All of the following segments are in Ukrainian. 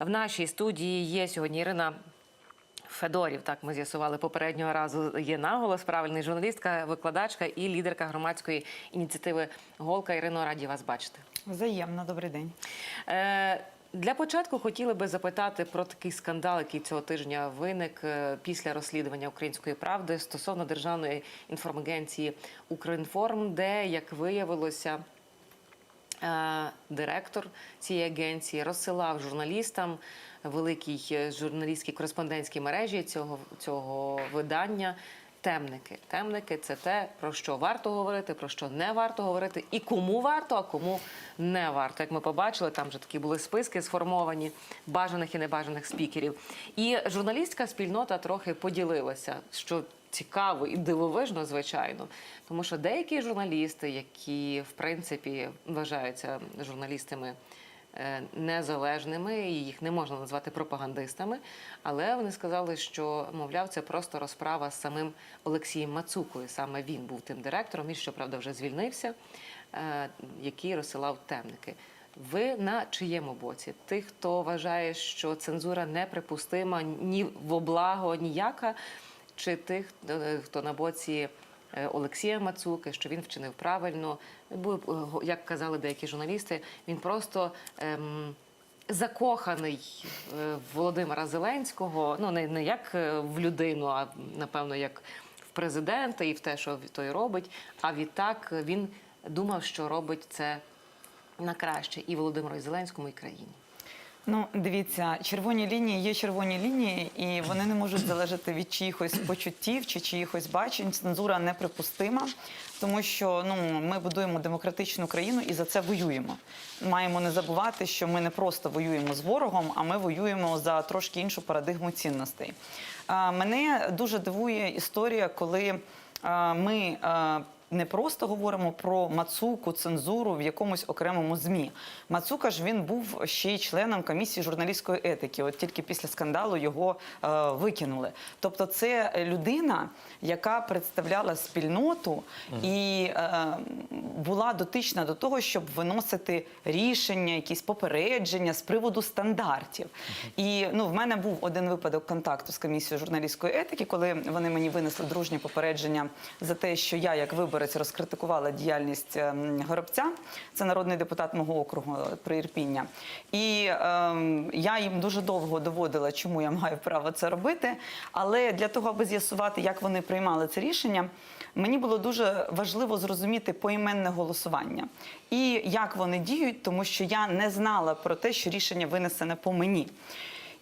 В нашій студії є сьогодні Ірина Федорів. Так ми з'ясували попереднього разу. Є наголос, правильний журналістка, викладачка і лідерка громадської ініціативи Голка. Ірино, раді вас бачити. Взаємно, добрий день. Е, Для початку хотіли би запитати про такий скандал, який цього тижня виник е, після розслідування української правди стосовно державної інформагенції Укрінформ, де, як виявилося, директор цієї агенції розсилав журналістам великій е, журналістській кореспондентській мережі цього, цього видання. Темники. Темники це те, про що варто говорити, про що не варто говорити, і кому варто, а кому не варто. Як ми побачили, там вже такі були списки сформовані бажаних і небажаних спікерів. І журналістська спільнота трохи поділилася, що цікаво і дивовижно, звичайно. Тому що деякі журналісти, які в принципі вважаються журналістами е, незалежними, і їх не можна назвати пропагандистами, але вони сказали, що мовляв, це просто розправа з самим Олексієм Мацукою. Саме він був тим директором, він щоправда вже звільнився, е, який розсилав темники. Ви на чиєму боці? Тих, хто вважає, що цензура неприпустима ні в облаго ніяка, чи тих, е, хто на боці е, Олексія Мацуки, що він вчинив правильно. Е, як казали деякі журналісти, він просто. Ем, Закоханий Володимира Зеленського, ну не, не як в людину, а напевно як в президента і в те, що той робить. А відтак він думав, що робить це на краще і Володимиру Зеленському, і країні. Ну, дивіться, червоні лінії є червоні лінії, і вони не можуть залежати від чиїхось почуттів чи чиїхось бачень. Цензура неприпустима, тому що ну ми будуємо демократичну країну і за це воюємо. Маємо не забувати, що ми не просто воюємо з ворогом, а ми воюємо за трошки іншу парадигму цінностей. Мене дуже дивує історія, коли ми. Не просто говоримо про Мацуку, цензуру в якомусь окремому змі. Мацука ж він був ще й членом комісії журналістської етики. От тільки після скандалу його е, викинули. Тобто, це людина, яка представляла спільноту і е, була дотична до того, щоб виносити рішення, якісь попередження з приводу стандартів. І ну, в мене був один випадок контакту з комісією журналістської етики, коли вони мені винесли дружнє попередження за те, що я, як виборець, розкритикувала діяльність ем, Горобця, це народний депутат мого округу е, при Ірпіння. І ем, я їм дуже довго доводила, чому я маю право це робити. Але для того, аби з'ясувати, як вони приймали це рішення, мені було дуже важливо зрозуміти поіменне голосування і як вони діють, тому що я не знала про те, що рішення винесене по мені.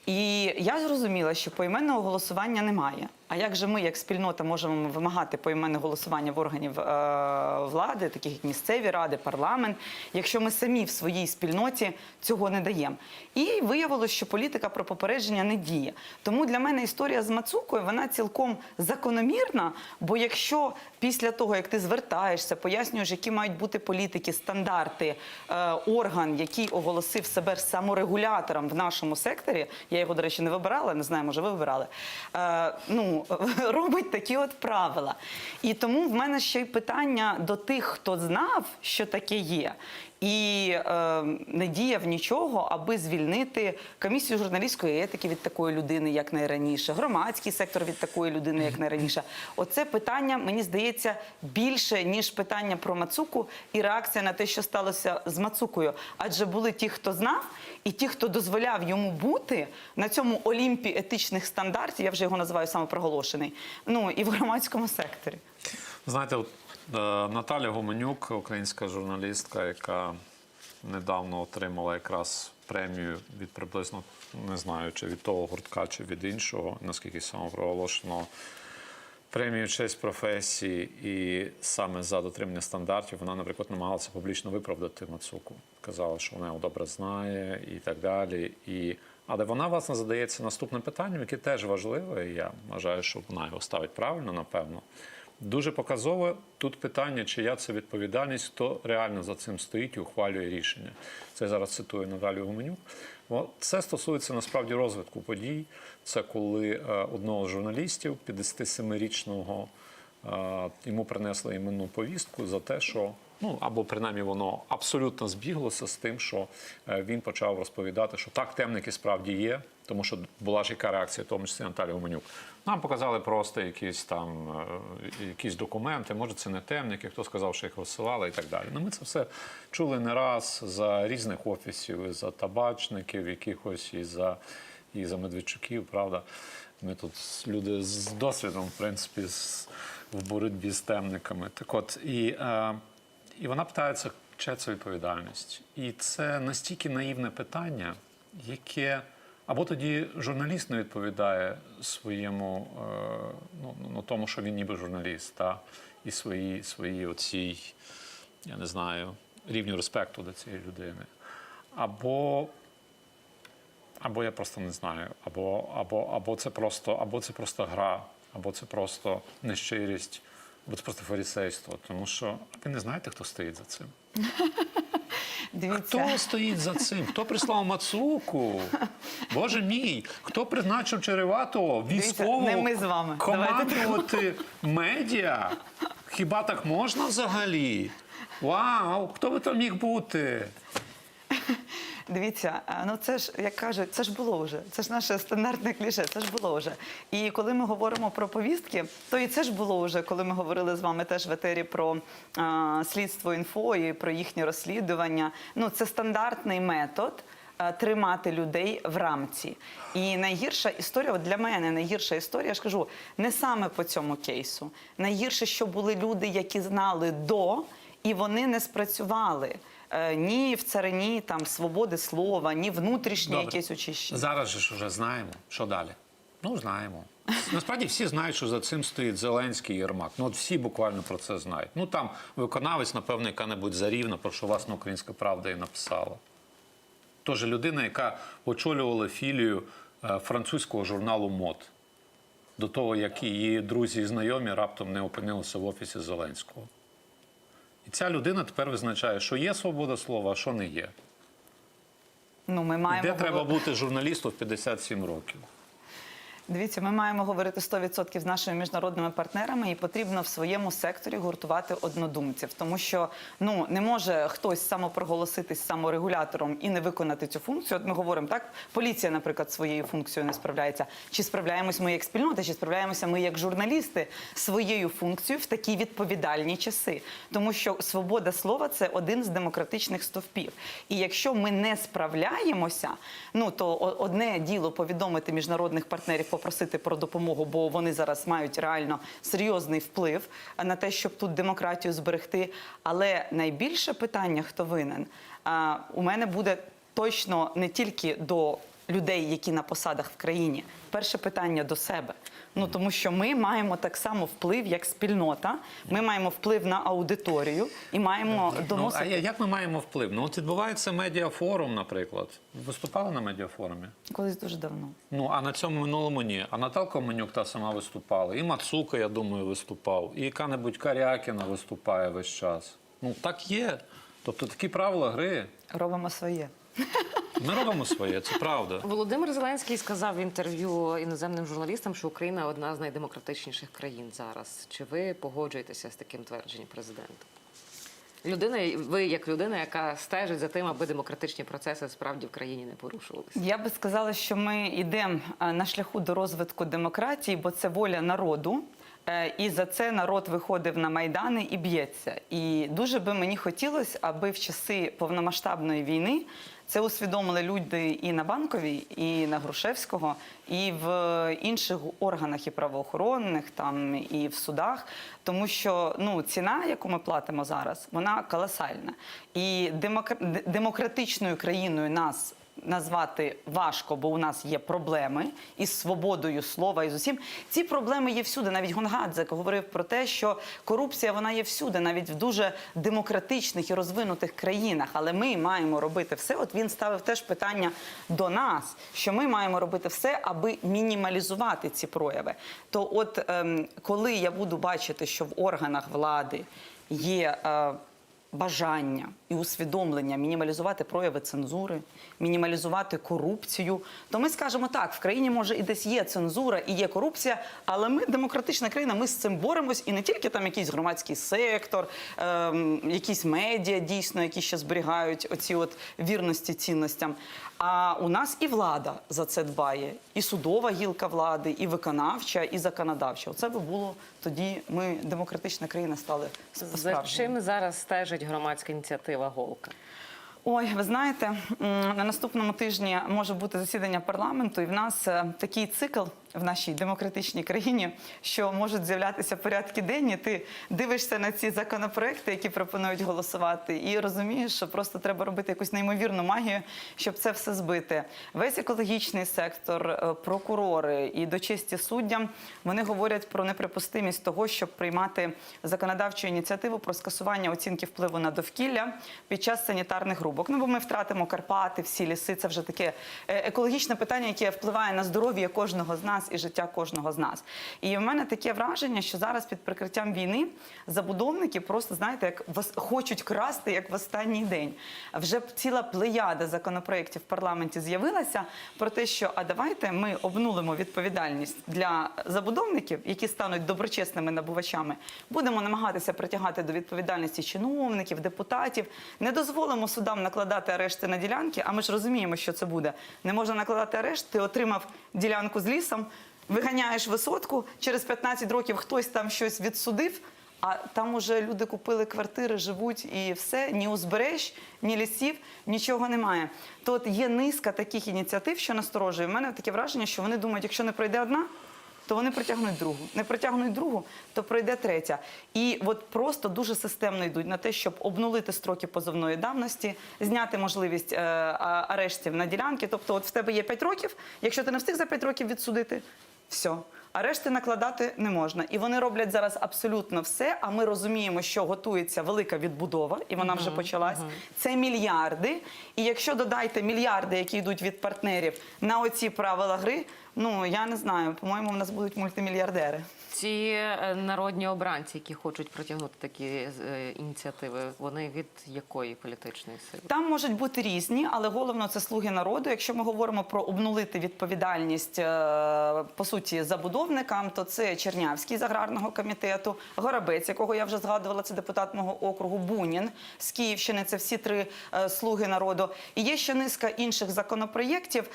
І я зрозуміла, що поіменного голосування немає. А як же ми, як спільнота, можемо вимагати поіменне голосування в органів е, влади, таких як місцеві ради, парламент, якщо ми самі в своїй спільноті цього не даємо? І виявилось, що політика про попередження не діє. Тому для мене історія з Мацукою вона цілком закономірна. Бо якщо після того, як ти звертаєшся, пояснюєш, які мають бути політики, стандарти, е, орган, який оголосив себе саморегулятором в нашому секторі, я його, до речі, не вибирала, не знаю, може, ви вибирали. Е, робить такі от правила. І тому в мене ще й питання до тих, хто знав, що таке є. І е, не діяв нічого, аби звільнити комісію журналістської етики від такої людини, як найраніше, громадський сектор від такої людини, як найраніше. Оце питання мені здається більше ніж питання про Мацуку і реакція на те, що сталося з Мацукою. Адже були ті, хто знав, і ті, хто дозволяв йому бути на цьому олімпі етичних стандартів, я вже його називаю самопроголошений. Ну і в громадському секторі. Знаєте, от, Наталя Гуменюк, українська журналістка, яка недавно отримала якраз премію від приблизно не знаю, чи від того гуртка, чи від іншого, наскільки самопроголошено. Премію честь професії і саме за дотримання стандартів вона, наприклад, намагалася публічно виправдати Мацуку. Казала, що вона його добре знає і так далі. І... Але вона, власне, задається наступним питанням, яке теж важливе, і я вважаю, що вона його ставить правильно, напевно. Дуже показове тут питання, чия це відповідальність, хто реально за цим стоїть і ухвалює рішення. Це я зараз цитую Наталію Гуменюк. Це стосується насправді розвитку подій. Це коли е, одного з журналістів, 57-річного, е, йому принесли іменну повістку за те, що Ну або принаймні воно абсолютно збіглося з тим, що е, він почав розповідати, що так темники справді є, тому що була ж яка реакція, в тому числі Наталі Гуменюк. Нам показали просто якісь там е, якісь документи. Може, це не темники, хто сказав, що їх розсилали і так далі. Ну, ми це все чули не раз за різних офісів, за табачників, якихось і за і за Медведчуків, правда. Ми тут люди з досвідом, в принципі, з, в боротьбі з темниками. Так от, і, е, і вона питається, чия це відповідальність. І це настільки наївне питання, яке або тоді журналіст не відповідає своєму, е, ну, ну, тому, що він ніби журналіст, та, і свої, свої оцій, я не знаю, рівню респекту до цієї людини. Або або я просто не знаю, або, або, або, це просто, або це просто гра, або це просто нещирість, або це просто фарисейство. Тому що ви не знаєте, хто стоїть за цим. Дивіться, Хто стоїть за цим? Хто прислав Мацуку? Боже мій, хто призначив Череватого військового не ми з вами. командувати медіа? Хіба так можна взагалі? Вау! Хто би там міг бути? Дивіться, ну це ж як кажуть, це ж було вже. Це ж наше стандартне кліше, це ж було вже. І коли ми говоримо про повістки, то і це ж було вже, коли ми говорили з вами теж в етері про а, слідство інфо і про їхнє розслідування. Ну це стандартний метод. Тримати людей в рамці. І найгірша історія, от для мене найгірша історія, я ж кажу, не саме по цьому кейсу. Найгірше, що були люди, які знали до, і вони не спрацювали. Е, ні в царині там свободи слова, ні внутрішнє Добре. якесь очищення. Зараз же ж вже знаємо, що далі. Ну, знаємо. Насправді всі знають, що за цим стоїть Зеленський Єрмак. Ну, от всі буквально про це знають. Ну там виконавець, напевно, яка-небудь зарівна, про що власне українська правда і написала. Тож людина, яка очолювала філію е, французького журналу МОД, до того, як її друзі і знайомі раптом не опинилися в офісі Зеленського. І ця людина тепер визначає, що є свобода слова, а що не є. Ну ми маємо Де треба бути журналістом в 57 років? Дивіться, ми маємо говорити 100% з нашими міжнародними партнерами, і потрібно в своєму секторі гуртувати однодумців, тому що ну не може хтось самопроголоситись саморегулятором і не виконати цю функцію. От ми говоримо так, поліція, наприклад, своєю функцією не справляється. Чи справляємось ми як спільнота, чи справляємося ми як журналісти своєю функцією в такі відповідальні часи, тому що свобода слова це один з демократичних стовпів. І якщо ми не справляємося, ну то одне діло повідомити міжнародних партнерів, попросити про допомогу, бо вони зараз мають реально серйозний вплив на те, щоб тут демократію зберегти. Але найбільше питання, хто винен, у мене буде точно не тільки до людей, які на посадах в країні. Перше питання до себе. Ну тому що ми маємо так само вплив як спільнота. Ми маємо вплив на аудиторію і маємо Ну, а як ми маємо вплив? Ну, от відбувається медіафорум, наприклад. Виступали на медіафорумі? Колись дуже давно. Ну, а на цьому минулому ні. А Наталка Менюк та сама виступала. І Мацука, я думаю, виступав. І яка-небудь Карякіна виступає весь час. Ну, так є. Тобто такі правила гри. Робимо своє. Ми робимо своє, це правда. Володимир Зеленський сказав в інтерв'ю іноземним журналістам, що Україна одна з найдемократичніших країн зараз. Чи ви погоджуєтеся з таким твердженням президента? Людина, ви як людина, яка стежить за тим, аби демократичні процеси справді в країні не порушувалися. Я би сказала, що ми йдемо е, на шляху до розвитку демократії, бо це воля народу. Е, І за це народ виходив на майдани і б'ється. І дуже би мені хотілося, аби в часи повномасштабної війни це усвідомили люди і на банковій, і на Грушевського, і в інших органах і правоохоронних, там і в судах. Тому що ну ціна, яку ми платимо зараз, вона колосальна. І демокра- демократичною країною нас назвати важко, бо у нас є проблеми із свободою слова і з усім. Ці проблеми є всюди. Навіть Гонгадзе говорив про те, що корупція вона є всюди, навіть в дуже демократичних і розвинутих країнах. Але ми маємо робити все. От він ставив теж питання до нас, що ми маємо робити все, аби мінімалізувати ці прояви. То, от ем, коли я буду бачити, що в органах влади є. Е, бажання і усвідомлення мінімалізувати прояви цензури, мінімалізувати корупцію, то ми скажемо так: в країні може і десь є цензура і є корупція, але ми демократична країна, ми з цим боремось, і не тільки там якийсь громадський сектор, ем, якісь медіа дійсно, які ще зберігають оці от вірності цінностям. А у нас і влада за це дбає, і судова гілка влади, і виконавча, і законодавча. Оце би було тоді. Ми демократична країна стали За чим зараз стежить громадська ініціатива Голка? Ой, ви знаєте, на наступному тижні може бути засідання парламенту, і в нас е, такий цикл в нашій демократичній країні, що можуть з'являтися порядки денні. Ти дивишся на ці законопроекти, які пропонують голосувати, і розумієш, що просто треба робити якусь неймовірну магію, щоб це все збити. Весь екологічний сектор, е, прокурори і до честі суддям вони говорять про неприпустимість того, щоб приймати законодавчу ініціативу про скасування оцінки впливу на довкілля під час санітарних рубок. Ну бо ми втратимо Карпати, всі ліси. Це вже таке е, екологічне питання, яке впливає на здоров'я кожного з нас і життя кожного з нас. І в мене таке враження, що зараз під прикриттям війни забудовники просто знаєте, як вас хочуть красти як в останній день. Вже ціла плеяда законопроєктів в парламенті з'явилася про те, що а давайте ми обнулимо відповідальність для забудовників, які стануть доброчесними набувачами. Будемо намагатися притягати до відповідальності чиновників, депутатів. Не дозволимо судам накладати арешти на ділянки. А ми ж розуміємо, що це буде. Не можна накладати арешт. Ти отримав ділянку з лісом, виганяєш висотку. Через 15 років хтось там щось відсудив. А там уже люди купили квартири, живуть і все, ні узбереж, ні лісів, нічого немає. То от є низка таких ініціатив, що насторожує. У мене таке враження, що вони думають, якщо не пройде одна, то вони притягнуть другу. Не притягнуть другу, то пройде третя. І от просто дуже системно йдуть на те, щоб обнулити строки позовної давності, зняти можливість е, арештів на ділянки. Тобто, от в тебе є 5 років, якщо ти не встиг за 5 років відсудити, все. Арешти накладати не можна. І вони роблять зараз абсолютно все. А ми розуміємо, що готується велика відбудова, і вона вже почалась. Це мільярди. І якщо додайте мільярди, які йдуть від партнерів на оці правила гри, ну я не знаю, по-моєму, в нас будуть мультимільярдери. Ці е, народні обранці, які хочуть протягнути такі е, ініціативи, вони від якої політичної сили? Там можуть бути різні, але головно це слуги народу. Якщо ми говоримо про обнулити відповідальність е, по суті забудовникам, то це Чернявський з аграрного комітету, Горобець, якого я вже згадувала, це депутат мого округу, Бунін з Київщини. Це всі три слуги народу. І є ще низка інших законопроєктів.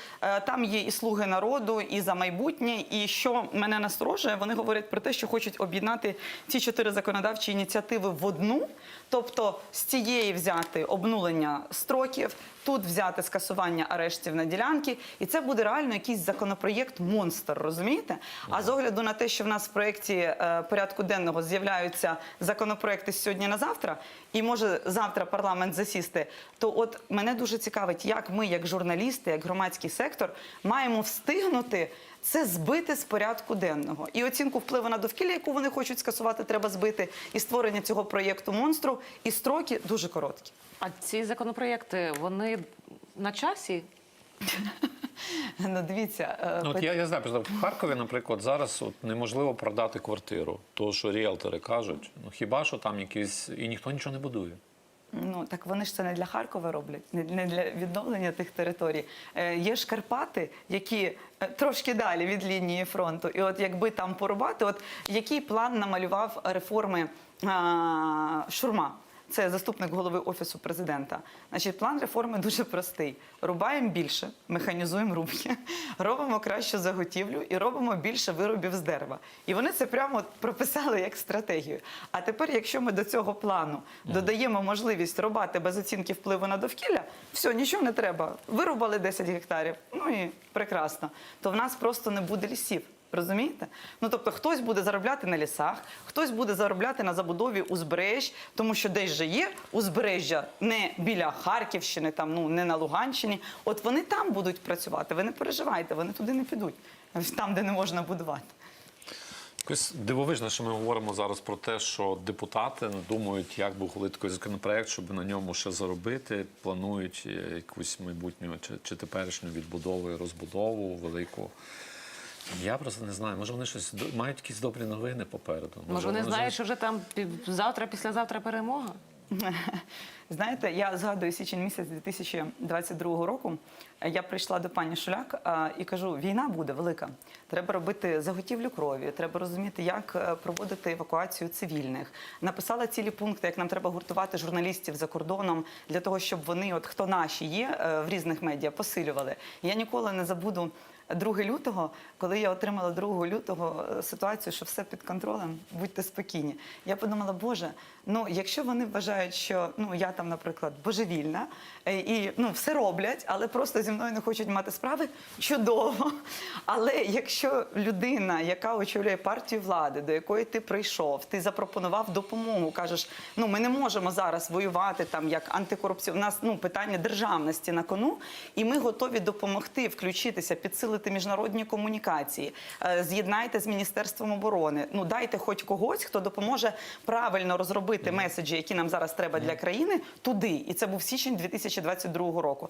Там є і слуги народу, і за майбутнє. І що мене насторожує, вони говорять про те, що хочуть об'єднати ці чотири законодавчі ініціативи в одну, тобто з цієї взяти обнулення строків. Тут взяти скасування арештів на ділянки, і це буде реально якийсь законопроєкт монстр, розумієте? А з огляду на те, що в нас в проєкті е, порядку денного з'являються законопроекти сьогодні на завтра, і може завтра парламент засісти, то от мене дуже цікавить, як ми, як журналісти, як громадський сектор, маємо встигнути це збити з порядку денного. І оцінку впливу на довкілля, яку вони хочуть скасувати, треба збити. І створення цього проєкту монстру, і строки дуже короткі. А ці законопроєкти вони на часі? Ну, дивіться, е, Ну, от я, я знаю, просто в Харкові, наприклад, зараз от неможливо продати квартиру. То, що ріелтори кажуть, ну хіба що там якісь. І ніхто нічого не будує. Ну так вони ж це не для Харкова роблять, не, для відновлення тих територій. Е, є ж Карпати, які е, трошки далі від лінії фронту. І от якби там порубати, от який план намалював реформи е, Шурма? Це заступник голови офісу президента. Значить, план реформи дуже простий: рубаємо більше, механізуємо рубки, робимо кращу заготівлю і робимо більше виробів з дерева. І вони це прямо прописали як стратегію. А тепер, якщо ми до цього плану додаємо можливість рубати без оцінки впливу на довкілля, все, нічого не треба. Вирубали 10 гектарів. Ну і прекрасно. То в нас просто не буде лісів. Розумієте? Ну тобто хтось буде заробляти на лісах, хтось буде заробляти на забудові узбереж, тому що десь же є узбережжя не біля Харківщини, там ну не на Луганщині. От вони там будуть працювати. Ви не переживайте, вони туди не підуть, там, де не можна будувати. Якось дивовижно, що ми говоримо зараз про те, що депутати думають, як би ухвалити такий законопроект, щоб на ньому ще заробити. Планують е, якусь майбутню чи, чи теперішню відбудову і розбудову велику. Я просто не знаю, може вони щось мають якісь добрі новини попереду. Може, вони вже- що вже там завтра, післязавтра перемога? Знаєте, я згадую січень місяць 2022 року. Я прийшла до пані Шуляк а, і кажу: війна буде велика. Треба робити заготівлю крові, треба розуміти, як е, проводити евакуацію цивільних. Написала цілі пункти, як нам треба гуртувати журналістів за кордоном для того, щоб вони, от хто наші є е, в різних медіа, посилювали. Я ніколи не забуду. 2 лютого, коли я отримала 2 лютого е, ситуацію, що все під контролем, будьте спокійні. Я подумала, Боже, ну якщо вони вважають, що ну я там, наприклад, божевільна е, і ну все роблять, але просто зі мною не хочуть мати справи, чудово. Але якщо людина, яка очолює партію влади, до якої ти прийшов, ти запропонував допомогу, кажеш, ну ми не можемо зараз воювати там як антикорупцію. У нас ну питання державності на кону, і ми готові допомогти включитися, підсилити міжнародні комунікації. Е, З'єднайте з міністерством оборони. Ну дайте хоч когось, хто допоможе правильно розробити меседжі, які нам зараз треба для країни, туди. І це був січень 2022 року.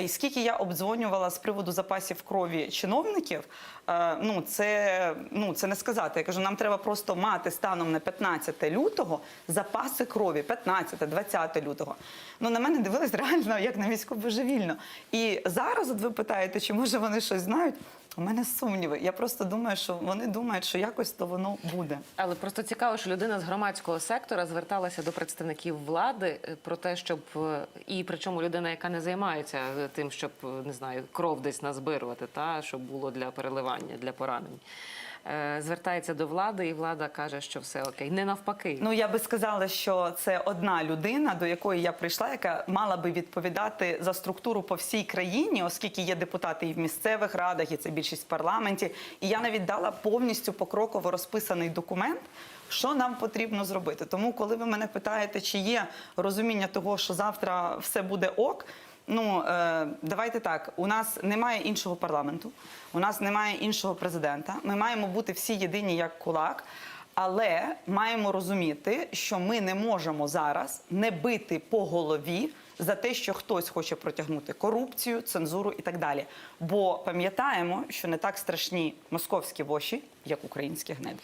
І скільки я обдзвонювала з приводу запасів крові чиновників, е, ну це ну це не сказати. Я кажу, нам треба просто мати станом на 15 лютого запаси крові, 15, 20 лютого. Ну на мене дивились реально як на військово божевільно. І зараз, от ви питаєте, чи може вони щось знають? У мене сумніви. Я просто думаю, що вони думають, що якось то воно буде. Але просто цікаво, що людина з громадського сектора зверталася до представників влади е, про те, щоб е, і причому людина, яка не займається е, тим, щоб не знаю, кров десь назбирувати, та щоб було для переливання, для поранень. Е, Звертається до влади, і влада каже, що все окей. Не навпаки. Ну я би сказала, що це одна людина, до якої я прийшла, яка мала би відповідати за структуру по всій країні, оскільки є депутати і в місцевих радах, і це більшість в парламенті. І я навіть дала повністю покроково розписаний документ. Що нам потрібно зробити? Тому, коли ви мене питаєте, чи є розуміння того, що завтра все буде ок. Ну е, давайте так. У нас немає іншого парламенту, у нас немає іншого президента. Ми маємо бути всі єдині як кулак. Але маємо розуміти, що ми не можемо зараз не бити по голові за те, що хтось хоче протягнути корупцію, цензуру і так далі. Бо пам'ятаємо, що не так страшні московські воші, як українські гнеди.